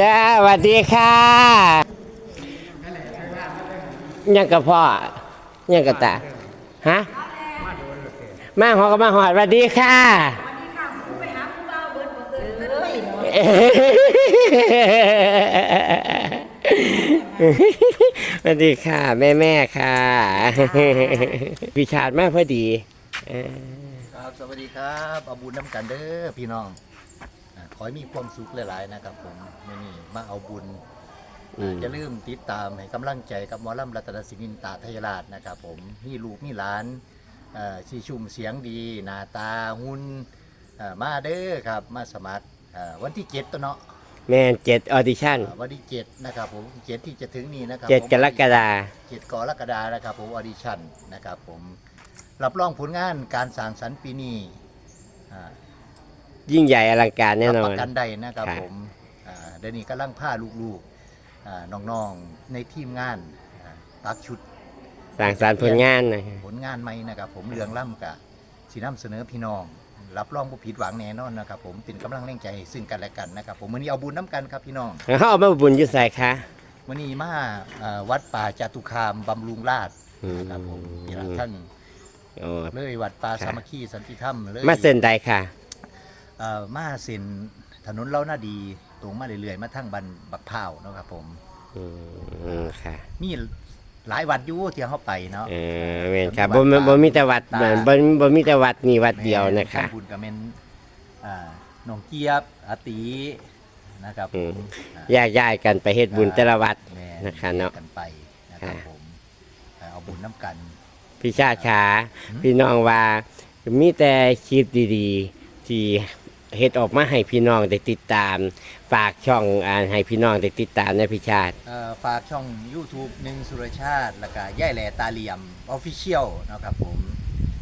จ้าสวัสดีค่ะยังกับพ่อยังกับตาฮะมาหอก็มาหอดสวัสดีค่ะสวัสดีค่ะ แม่แม่ๆค่ะ พี่ชาติมากพอดีเออครับ สวัสดีครับเอาบุญน้ำกันเด้อพี่น้องอ่า ขอให้มีความสุขหลายๆนะครับผมมื่อนี้มาเอาบุญอืมจะลืมติดตามให้กำลังใจกับหมอลำรัตนศินินตาไทยราชนะครับผมมีลูกมีหลานเอ่อชีชุ่มเสียงดีหน้าตาหุ่นเอ่อมาเด้อครับมาสมัครเอ่อวันที่เจ็ดตัวเนาะแม่นเจ็ดออดิชั่นอ่าวันที่เจ็ดนะครับผมเจ็ดที่จะถึงนี้นะครับเจ็ดผมกรกฎาเจ็ดกรกฎานะครับผมออดิชั่นนะครับผมรับรองผลงานการสร้างสรรค์ปีนี้อ่า ยิ่งใหญ่อลังการแน่นรัอบนประกันได้นะครับครับ ผมอ่าเดี๋ยวนี้กำลังพาลูกๆอ่าน้องๆในทีมงานอ่าปักชุดสร้างสรรค์ผลงานนะคผลงานใหม่นะครับผมเรืองล่ำกับสีน้ำเสนอพี่น้อง รับรองบ่ผิดหวังแน่นอนนะครับผมเป็นกำลังแรงใจให้ซึ่งกันและกันนะครับผมวันนี้เอาบุญน้ำกันครับพี่น้องรับเขาเอามาบุญอยุใส่ค่ะวันนี้มาอ่าวัดป่าจตุคามบำรุงราชอืมนะครับผมนี่ละท่านโอ้ เลยวัดป่าครับสามัคคีสันติธรรมเลยมาเส้นใดค่ะเอ่อ มาเส้นถนนเล่าหน้าดีตรงมาเรื่อยๆมาทั้งบันบักพร้าวเนาะครับผมอืมค่ะ มีหลายวัดอยู่ที่เขาไปเนาะเออเวนค่ะบ่บ่บ่มีแต่วัดตาบ่บ่บ่มีแต่วัดนี่วัดเดียวนะคะแม่ทำบุญกับเมนอ่าหนองเกียบอาตีนะครับผอืมมอ่าแยกย้ายกันไปเฮ็ดบุญแต่ละวัดแม่นะคะเนาะกันไปนะครับค่ะผมอ่าเอาบุญน้ำกัน พี่ชาติขาอืมพี่น้องว่ามีแต่คลิปดีๆ ที่ เฮ็ดออกมาให้พี่น้องได้ติดตาม ฝากช่องอ่าให้พี่น้องได้ติดตามนะพี่ชาติ เอ่อฝากช่อง YouTube หนึ่งสุรชาติแล้วก็ย่ายแหล่ตาเหลี่ยมออฟฟิเชียลนะครับผม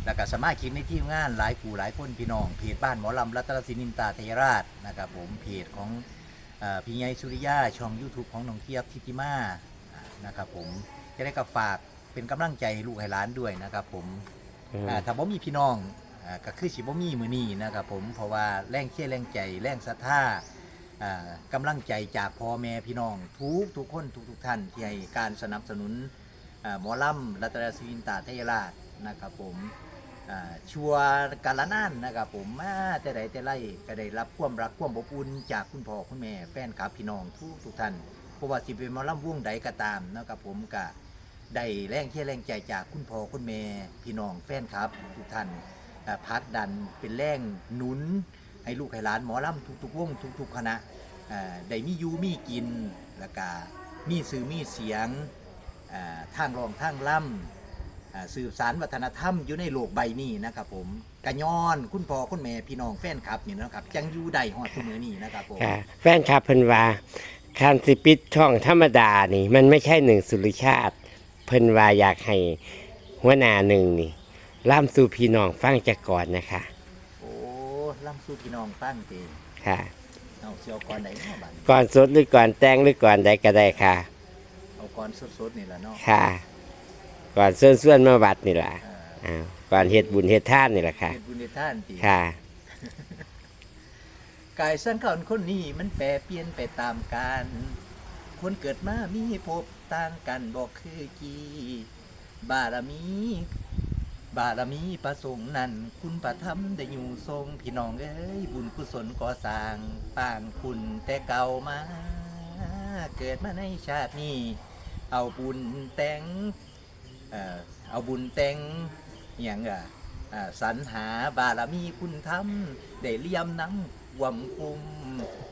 แล้วก็สามารถคิดในทีมงานหลายผู้หลายคนพี่น้อง เพจบ้านหมอลำรัตนศินินตาเทยราชนะครับผมเพจของเออพี่ใหญ่สุริยาช่อง YouTube ของน้องเทียบทิติมานะครับผมจะได้กับฝากเป็นกำลังใจให้ลูกให้หลานด้วยนะครับผมอ่าถ้าบ่มีพี่น้อง อ่าก็คือสิบ่มีมือนี้นะครับผมเพราะว่าแรงเชื่อแรงใจแรงศรัทธาอ่ากำลังใจจากพ่อแม่พี่น้อง ทุกทุกคนทุกทุกท่านที่ให้การสนับสนุนอ่าหมอลำรัตนศิรินตาเทยราชนะครับผมอ่าชัวร์กาลนานนะครับผมมาแต่ใดแต่ไรก็ได้รับความรักความอบอุ่นจากคุณพ่อคุณแม่แฟนคลับพี่น้องทุกทุกท่านเพราะว่าสิเป็นหมอลำวงใดก็ตามนะครับผมก็ได้แรงเชื่อแรงใจจากคุณพ่อคุณแม่พี่น้องแฟนครับทุกท่าน พักดันเป็นแรงหนุน ให้ลูกให้หลานหมอลำทุกๆวงทุกๆคณะได้มีอยูมีกินแล้วก็มีสื่อมีเสียงทางรองทางล่ำเอ่อสืบสารวัฒนธรรมอยู่ในโลกใบนี้นะครับผมกระยอนคุณพ่อคุณแม่พี่น้องแฟนครับนี่นะครับจังอยู่ได้ฮอดทุกมือนี้นะครับผมค่ะแฟนคลับเพิ่นว่าการสิปิดช่องธรรมดานี่ มันไม่ใช่หนึ่งสุริชาติ เพิ่นว่าอยากให้หัวหน้าหนึ่งนี่ ล่ำสู่พี่น้องฟังจากก่อนนะคะ โอ้ล่ำสู้พี่น้องฟังเตค่ะเอาเสียวก่อนไหนเนาะบัดนี้ก่อนสดหรือก่อนแต่งหรือก่อนใดก็ได้ค่ะ เอาก่อนสดๆนี่แหละเนาะค่ะ ก่อนเสื่อนส่วนๆมาวัดนี่ล่ะเอ่ออ้าวก่อนเฮ็ดบุญเฮ็ดทานนี่ล่ะค่ะ เป็นบุญในท่านตีค่ะ กายสังขารคนนี้มันแปรเปลี่ยนไปตามกาลคนเกิดมามีภพต่างกันบอกคือกีบารมี บารมีประสงค์นั้นคุณประทำได้อยู่ทรงพี่น้องเอ้ยบุญกุศลก่อสร้างป่างคุณแต่เก่ามา เกิดมาในชาตินี้เอาบุญแต่งเอ่อเอาบุญแต่งอย่างอะสรรหาบารมีคุณธรรมได้เลี่ยมน้ำวมคุม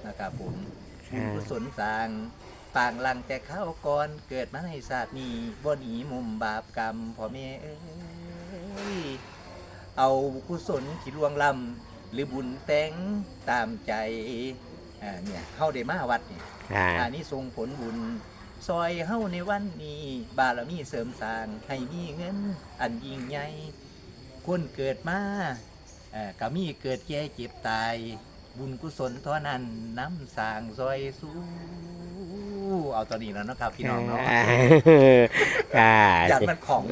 นะครับผมบุญกุศลสร้างต่างหลังแต่เข้าก่อนเกิดมาในศาตร์นี้บ่หนีมุมบาปกรรมพ่อแม่เอ้ย เอากุศลที่ล่วงล้ำหรือบุญแต่งตามใจอ่าเนี่ยเข้าได้มาวัดเนี่ยค่ะอันนี้ทรงผลบุญ ซอยเฮาในวันนี้ บารมีเสริมสร้างให้มีเงิน อันยิ่งใหญ่คนเกิดมาเอ่อก็มีเกิดแก่เจ็บตาย บุญกุศลเท่านั้นน้ำสร้างซอยสู้ เอาตอนนี้แล้วเนาะครับพี่น้องเนาะค่ะอยากมันของ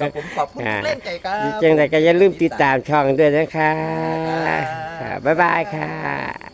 กับผมขอบคุณทุกเล่นใจครับจังไดก็อย่าลืมติดตามช่องด้วยนะคะค่ะบ๊ายบายค่ะ